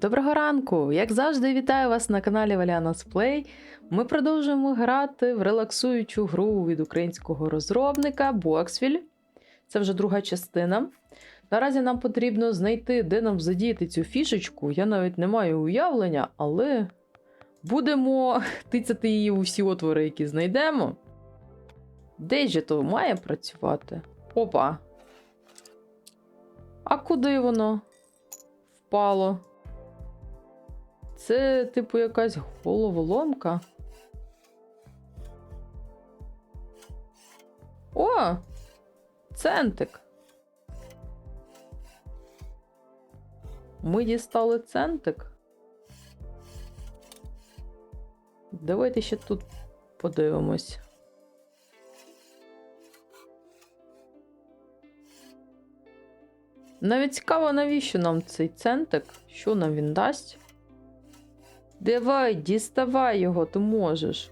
Доброго ранку! Як завжди, вітаю вас на каналі Valianos Play. Ми продовжуємо грати в релаксуючу гру від українського розробника Boxville. Це вже друга частина. Наразі нам потрібно знайти, де нам задіяти цю фішечку. Я навіть не маю уявлення, але будемо тицяти її у всі отвори, які знайдемо. Де же то має працювати? Опа. А куди воно впало? Це, типу, якась головоломка. О! Центик. Ми дістали центик. Давайте ще тут подивимось. Навіть цікаво, навіщо нам цей центик? Що нам він дасть? Давай, діставай його, ти можеш.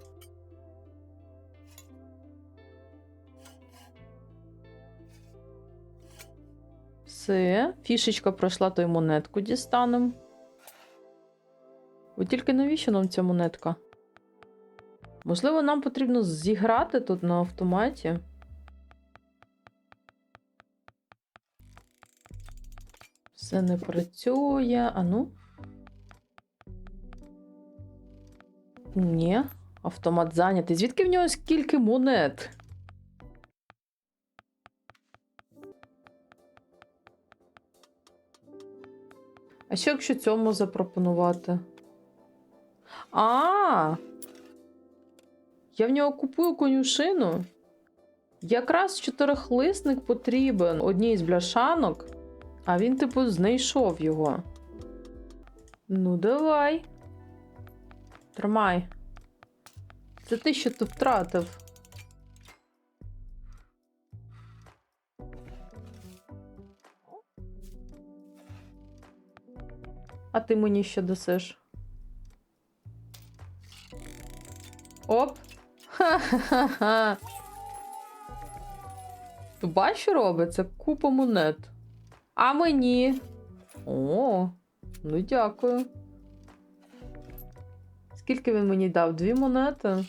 Все, фішечка пройшла, то й монетку дістанемо. От тільки навіщо нам ця монетка? Можливо, нам потрібно зіграти тут на автоматі. Все не працює. А ну. Ні, автомат зайнятий. Звідки в нього скільки монет? А що якщо цьому запропонувати? А! Я в нього купую конюшину. Якраз чотирихлисник потрібен одній з бляшанок, а він, типу, знайшов його. Ну, давай. Тримай. Це ти, що ти втратив. А ти мені що дасиш? Оп. Ха-ха-ха. Ти бачиш, що робить? Це купа монет. А мені. О, ну дякую. Скільки він мені дав? Дві монети?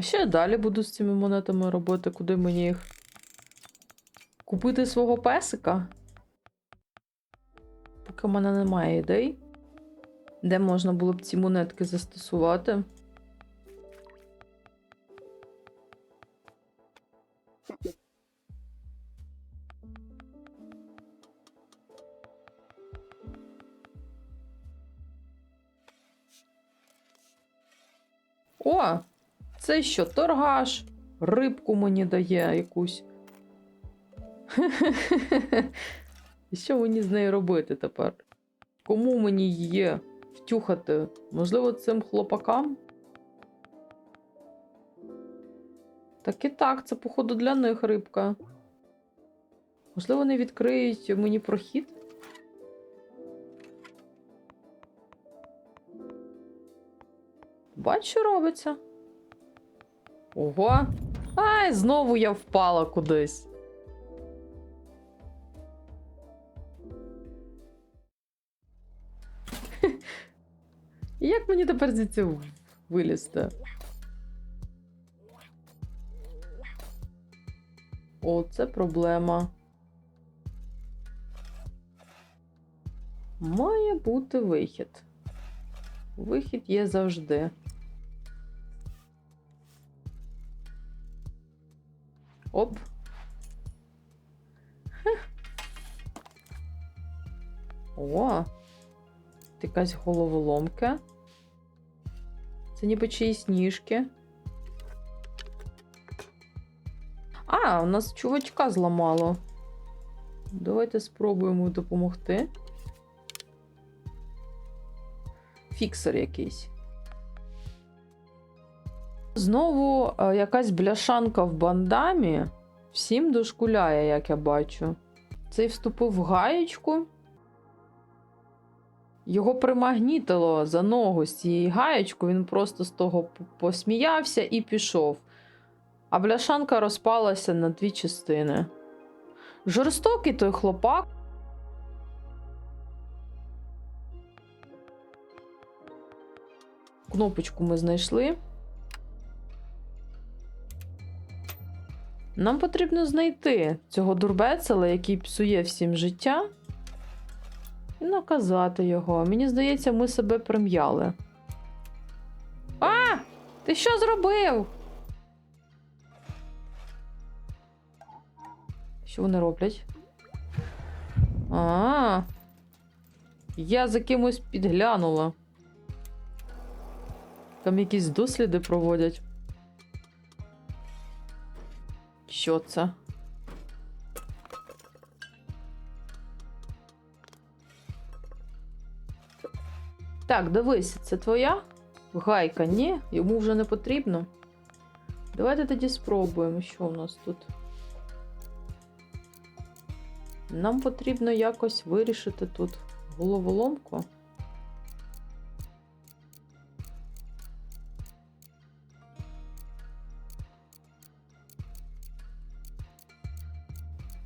Що я далі буду з цими монетами робити? Куди мені їх? Купити свого песика? Поки в мене немає ідей. Де можна було б ці монетки застосувати? Це що, торгаш? Рибку мені дає якусь. І що мені з нею робити тепер? Кому мені її втюхати? Можливо, цим хлопакам? Так і так, це, походу, для них рибка. Можливо, вони відкриють мені прохід? Бач, що робиться? Ого. Ай, знову я впала кудись. Як мені тепер звідси вилізти? О, це проблема. Має бути вихід. Вихід є завжди. Оп. Хех. О, якась головоломка. Це ніби чиїсь ніжки. А, у нас чувачка зламало. Давайте спробуємо допомогти. Фіксер якийсь. Знову е, якась бляшанка в бандамі. Всім дошкуляє, як я бачу. Цей вступив в гаєчку. Його примагнітило за ногу з цієї гаєчку, він просто з того посміявся і пішов. А бляшанка розпалася на дві частини. Жорстокий той хлопак. Кнопочку ми знайшли. Нам потрібно знайти цього дурбецела, який псує всім життя, і наказати його. Мені здається, ми себе прим'яли. А! Ти що зробив? Що вони роблять? А, я за кимось підглянула. Там якісь досліди проводять. Що це? Так, дивись, це твоя гайка? Ні, йому вже не потрібно. Давайте тоді спробуємо, що у нас тут. Нам потрібно якось вирішити тут головоломку.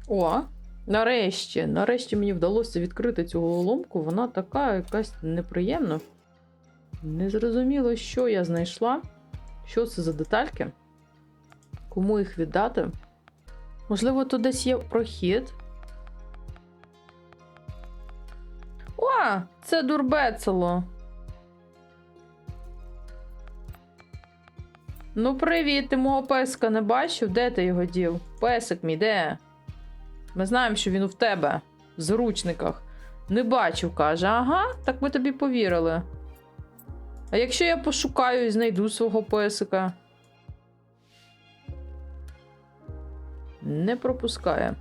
О, нарешті, нарешті мені вдалося відкрити цю головоломку. Вона така якась неприємна. Не зрозуміло, що я знайшла. Що це за детальки? Кому їх віддати? Можливо, тут десь є прохід. О, це дурбецело. Ну, привіт, ти мого песка не бачив? Де ти його дів? Песик мій, де? Ми знаємо, що він в тебе в заручниках. Не бачив, каже. Ага, так ми тобі повірили. А якщо я пошукаю і знайду свого песика? Не пропускає.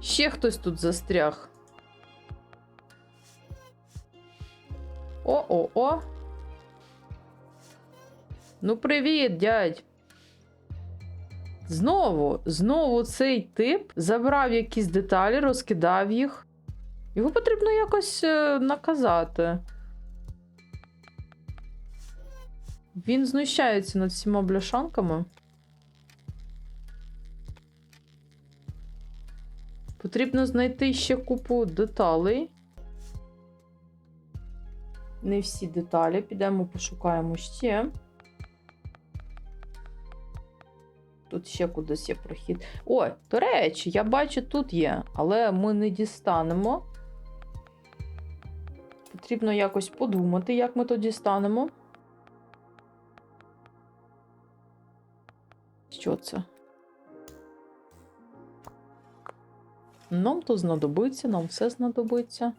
Ще хтось тут застряг. О-о-о. Ну, привіт, дядь. Знову, знову цей тип забрав якісь деталі, розкидав їх. Його потрібно якось е, наказати. Він знущається над всіма бляшанками. Потрібно знайти ще купу деталей. Не всі деталі. Підемо пошукаємо ще. Тут ще кудись є прохід. Ой, до речі, я бачу, тут є, але ми не дістанемо. Потрібно якось подумати, як ми то дістанемо. Що це? Нам то знадобиться, нам все знадобиться.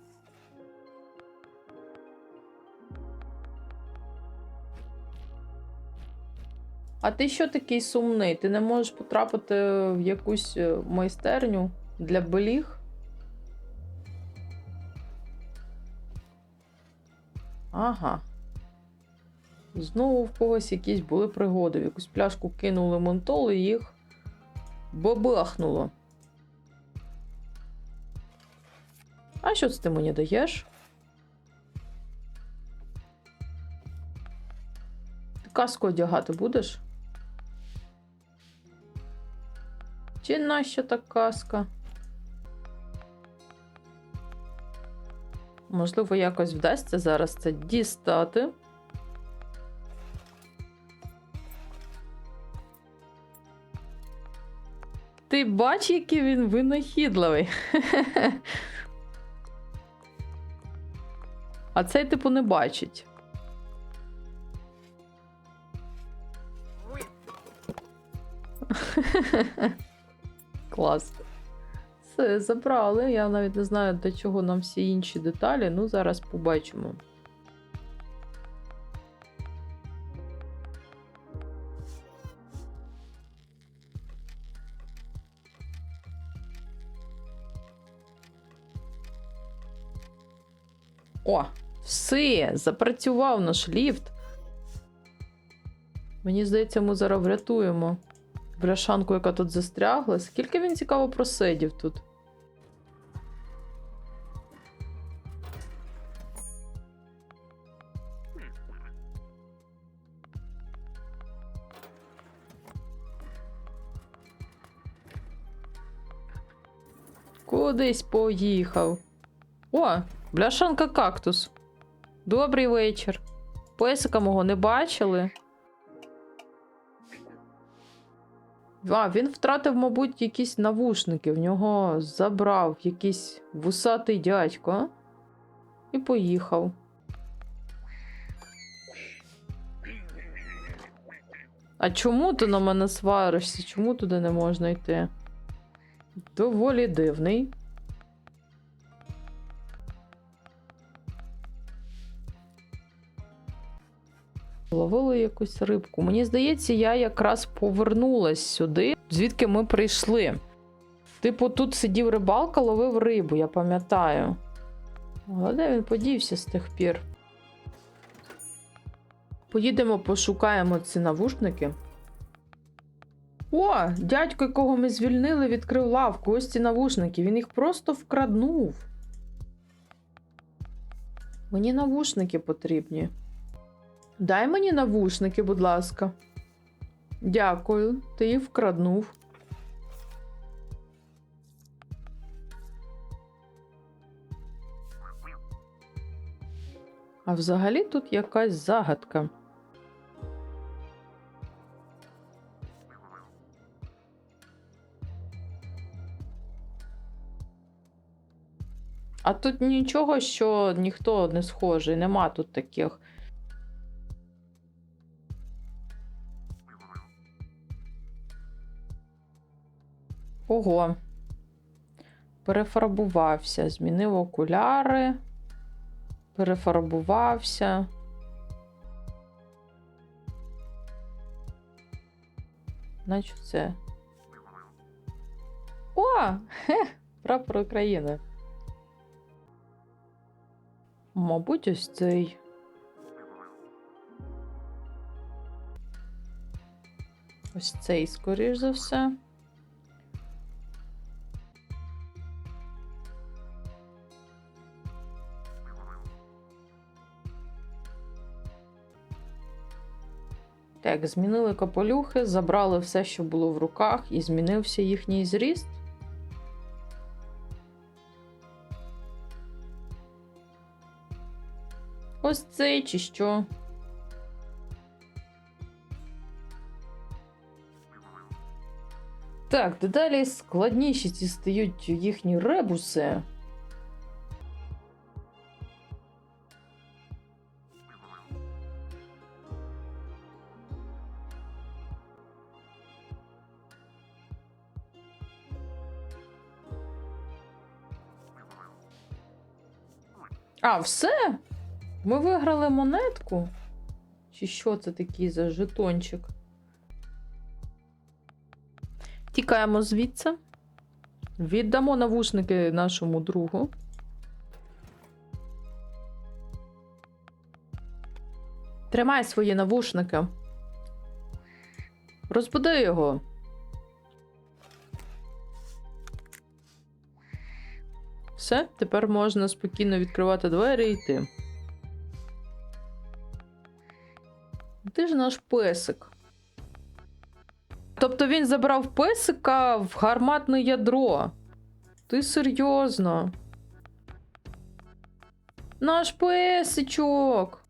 А ти що такий сумний? Ти не можеш потрапити в якусь е, майстерню для беліг? Ага. Знову в когось якісь були пригоди. В якусь пляшку кинули ментол і їх бабахнуло. А що це ти мені даєш? Ти каску одягати будеш? Чи нащо та каска? Можливо, якось вдасться зараз це дістати. Ти бач, який він винахідливий. А цей, типу, не бачить. Клас. Все, забрали. Я навіть не знаю, для чого нам всі інші деталі. Ну, зараз побачимо. О, все, запрацював наш ліфт. Мені здається, ми зараз врятуємо бляшанку, яка тут застрягла. Скільки він цікаво просидів тут? Кудись поїхав. О, бляшанка кактус. Добрий вечір. Песика мого не бачили. А, він втратив, мабуть, якісь навушники. В нього забрав якийсь вусатий дядько. І поїхав. А чому ти на мене сваришся? Чому туди не можна йти? Доволі дивний. Ловили якусь рибку. Мені здається, я якраз повернулась сюди, звідки ми прийшли. Типу, тут сидів рибалка, ловив рибу, я пам'ятаю. Але де він подівся з тих пір? Поїдемо, пошукаємо ці навушники. О, дядько, якого ми звільнили, відкрив лавку. Ось ці навушники. Він їх просто вкраднув. Мені навушники потрібні. Дай мені навушники, будь ласка. Дякую, ти їх вкраднув. А взагалі тут якась загадка. А тут нічого, що ніхто не схожий, нема тут таких. Ого. Перефарбувався, змінив окуляри, перефарбувався. Наче це. О! Хе, прапор України. Мабуть, ось цей. Ось цей, скоріш за все. Так, змінили капелюхи, забрали все, що було в руках, і змінився їхній зріст. Ось цей чи що. Так, дедалі складніші ці стають їхні ребуси. А, все? Ми виграли монетку? Чи що це такий за жетончик? Тікаємо звідси. Віддамо навушники нашому другу. Тримай свої навушники. Розбуди його. Все, тепер можна спокійно відкривати двері і йти. Де ж наш песик? Тобто він забрав песика в гарматне ядро. Ти серйозно? Наш песичок.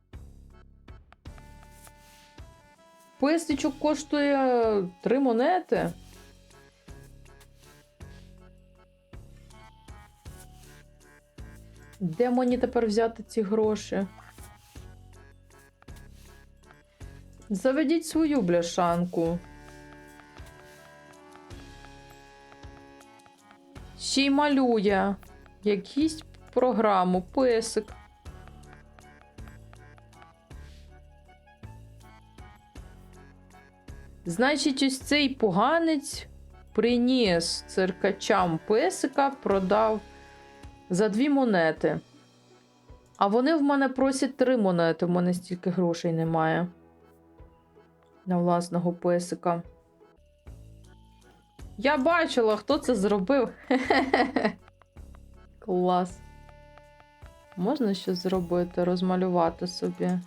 Песичок коштує три монети. Де мені тепер взяти ці гроші? Заведіть свою бляшанку. Ще й малює. Якісь програму, песик. Значить, ось цей поганець приніс циркачам песика, продав за дві монети. А вони в мене просять три монети, в мене стільки грошей немає. На власного песика. Я бачила, хто це зробив. Клас. Можна щось зробити, розмалювати собі.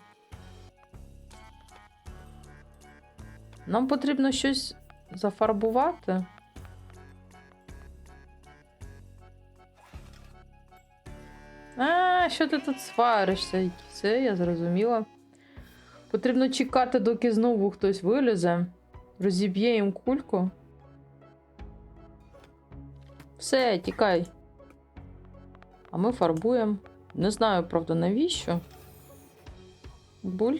Нам потрібно щось зафарбувати. Що ти тут сваришся? Все, я зрозуміла. Потрібно чекати, доки знову хтось вилізе. Розіб'є їм кульку. Все, тікай. А ми фарбуємо. Не знаю, правда, навіщо. Буль.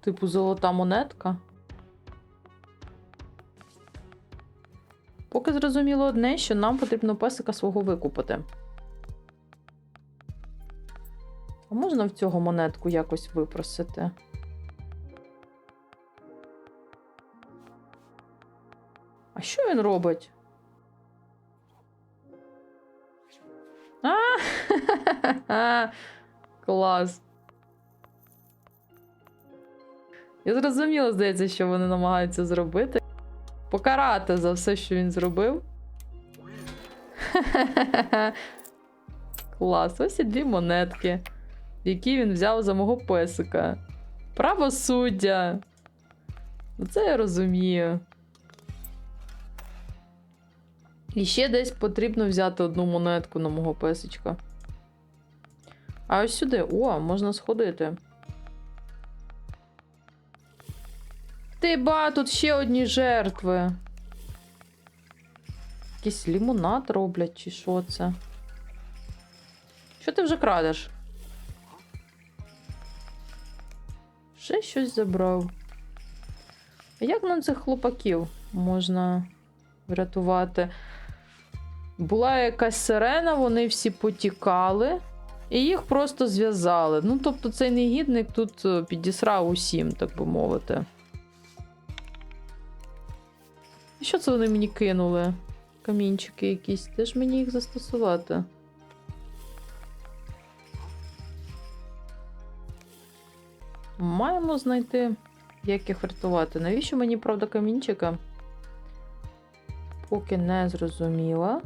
Типу золота монетка. Поки зрозуміло одне, що нам потрібно песика свого викупити. А можна в цього монетку якось випросити? А що він робить? А! Клас. Я зрозуміла, здається, що вони намагаються зробити. Покарати за все, що він зробив. Клас, ось і дві монетки, які він взяв за мого песика. Правосуддя. Це я розумію. І ще десь потрібно взяти одну монетку на мого песичка. А ось сюди. О, можна сходити. Ти ба, тут ще одні жертви. Якийсь лімонад роблять, чи що це? Що ти вже крадеш? Ще щось забрав. А як нам цих хлопаків можна врятувати? Була якась сирена, вони всі потікали, і їх просто зв'язали. Ну, тобто, цей негідник тут е, підісрав усім, так би мовити. Що це вони мені кинули? Камінчики якісь. Де ж мені їх застосувати? Маємо знайти, як їх врятувати. Навіщо мені, правда, камінчика? Поки не зрозуміла.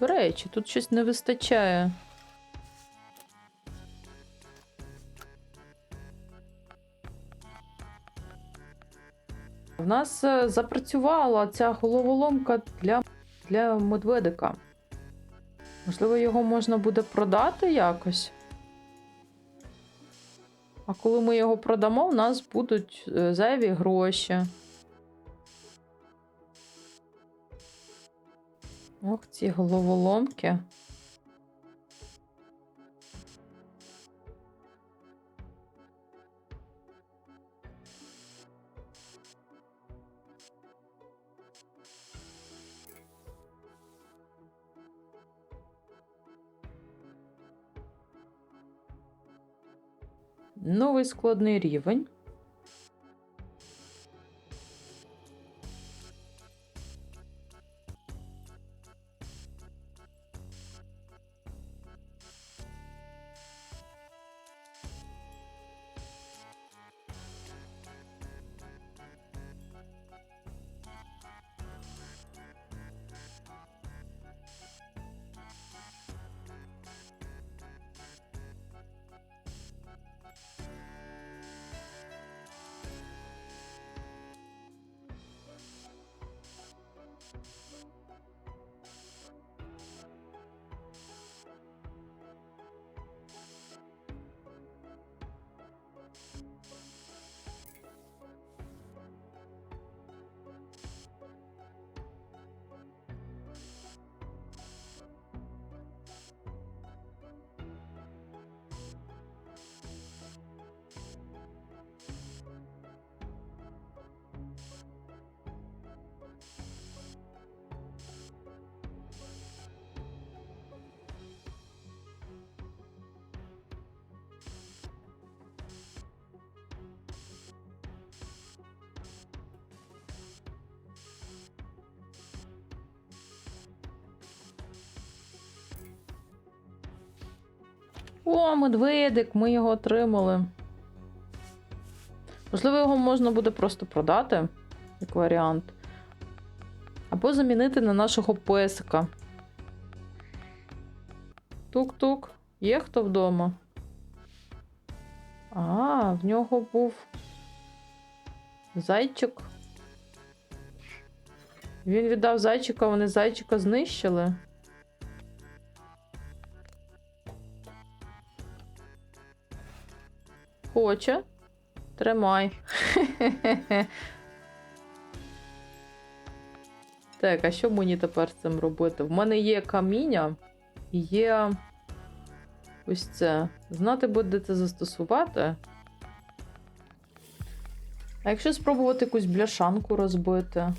До речі, тут щось не вистачає. В нас е, запрацювала ця головоломка для, для медведика. Можливо, його можна буде продати якось. А коли ми його продамо, в нас будуть е, зайві гроші. Ох, ці головоломки. Новий складний рівень. О, медведик, ми його отримали. Можливо, його можна буде просто продати, як варіант. Або замінити на нашого песика. Тук-тук. Є хто вдома? А, в нього був зайчик. Він віддав зайчика, вони зайчика знищили. Хоче. Тримай. Так, а що мені тепер з цим робити? В мене є каміння є ось це. Знати буде це застосувати. А якщо спробувати якусь бляшанку розбити?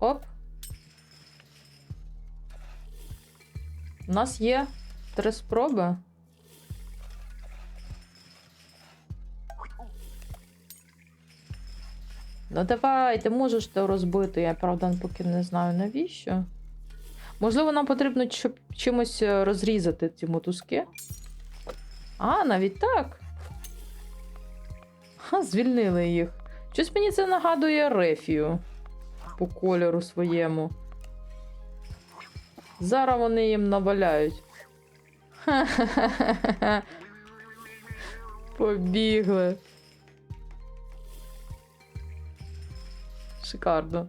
Оп. У нас є три спроби. Ну давай, ти можеш це розбити. Я правда поки не знаю навіщо. Можливо, нам потрібно щоб чимось е, розрізати ці мотузки. А, навіть так. Ха, звільнили їх. Щось мені це нагадує рефію по кольору своєму. Зараз вони їм наваляють. Ха-ха-ха-ха. Побігли. Шикарно.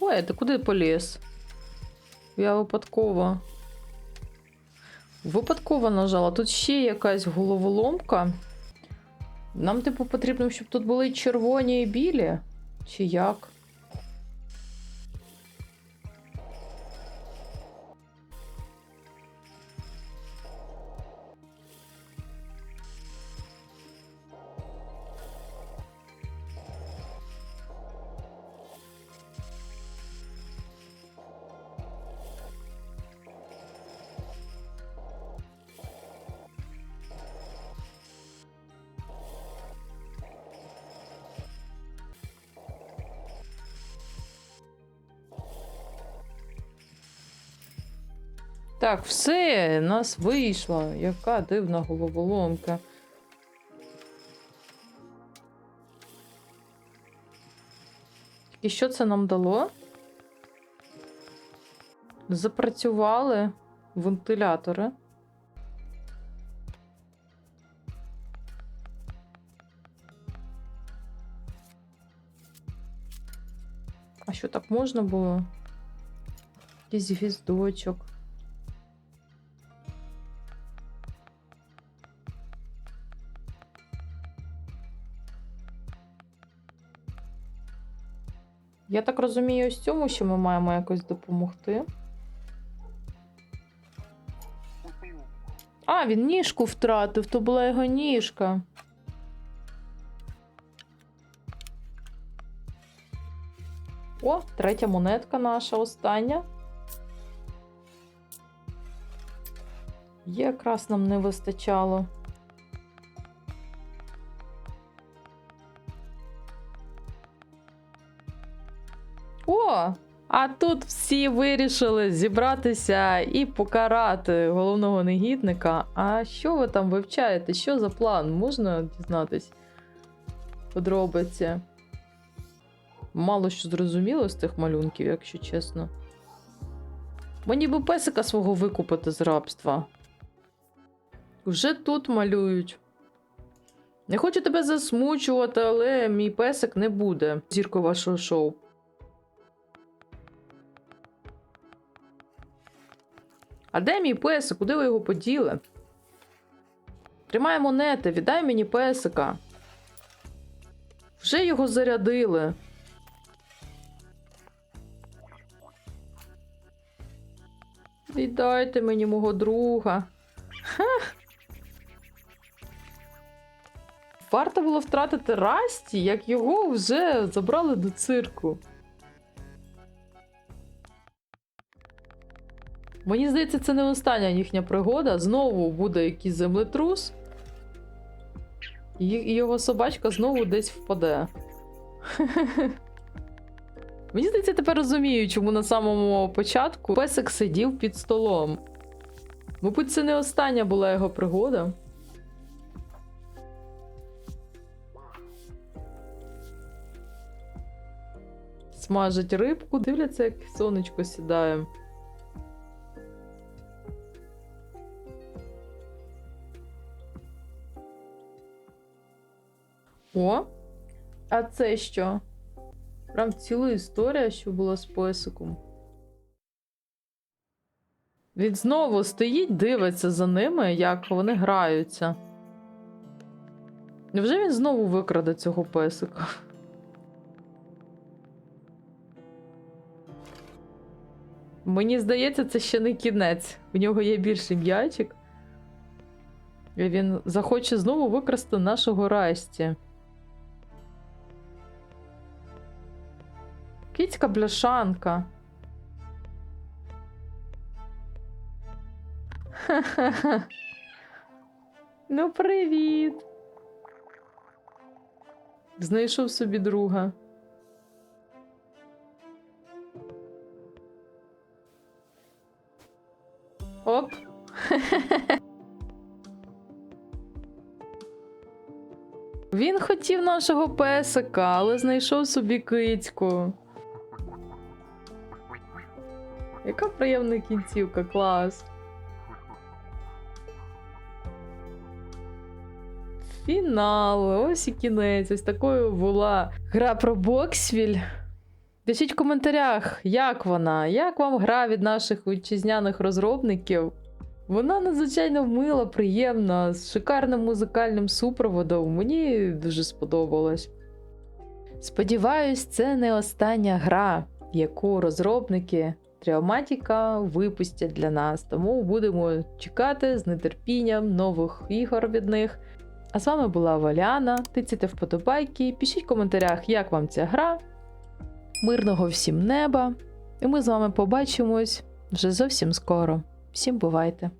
Ой, ти куди поліз? Я випадково. Випадково нажала. Тут ще якась головоломка. Нам, типу, потрібно, щоб тут були червоні і білі. Чи як? Так, все, нас вийшло. Яка дивна головоломка. І що це нам дало? Запрацювали вентилятори. А що так можна було? Якийсь гвіздочок. Я так розумію, ось цьому, що ми маємо якось допомогти. А, він ніжку втратив, то була його ніжка. О, третя монетка наша остання. Якраз нам не вистачало. А тут всі вирішили зібратися і покарати головного негідника. А що ви там вивчаєте? Що за план? Можна дізнатись? Подробиці. Мало що зрозуміло з тих малюнків, якщо чесно. Мені би песика свого викупити з рабства. Вже тут малюють. Не хочу тебе засмучувати, але мій песик не буде зіркою вашого шоу. А де мій песик? Куди ви його поділи? Тримай монети, віддай мені песика. Вже його зарядили. Віддайте мені мого друга. Ха. Варто було втратити Расті, як його вже забрали до цирку. Мені здається, це не остання їхня пригода. Знову буде якийсь землетрус, і його собачка знову десь впаде. Мені здається, тепер розумію, чому на самому початку песик сидів під столом. Мабуть, це не остання була його пригода. смажать рибку, дивляться, як сонечко сідає. О, а це що? Прям ціла історія, що була з песиком. Він знову стоїть, дивиться за ними, як вони граються. Невже він знову викраде цього песика? Мені здається, це ще не кінець. У нього є більший м'ячик. І він захоче знову викрасти нашого Расті. Кіцька бляшанка. Ха-ха-ха. Ну, привіт. Знайшов собі друга. Оп. Він хотів нашого песика, але знайшов собі кицьку. Яка приємна кінцівка, клас. Фінал, ось і кінець. Ось такою була гра про Боксвіль. Пишіть в коментарях, як вона, як вам гра від наших вітчизняних розробників. Вона надзвичайно мила, приємна, з шикарним музикальним супроводом. Мені дуже сподобалось. Сподіваюсь, це не остання гра, яку розробники Тріоматіка випустять для нас. Тому будемо чекати з нетерпінням нових ігор від них. А з вами була Валяна. Тицяйте вподобайки, пишіть в коментарях, як вам ця гра. Мирного всім неба! І ми з вами побачимось вже зовсім скоро. Всім бувайте!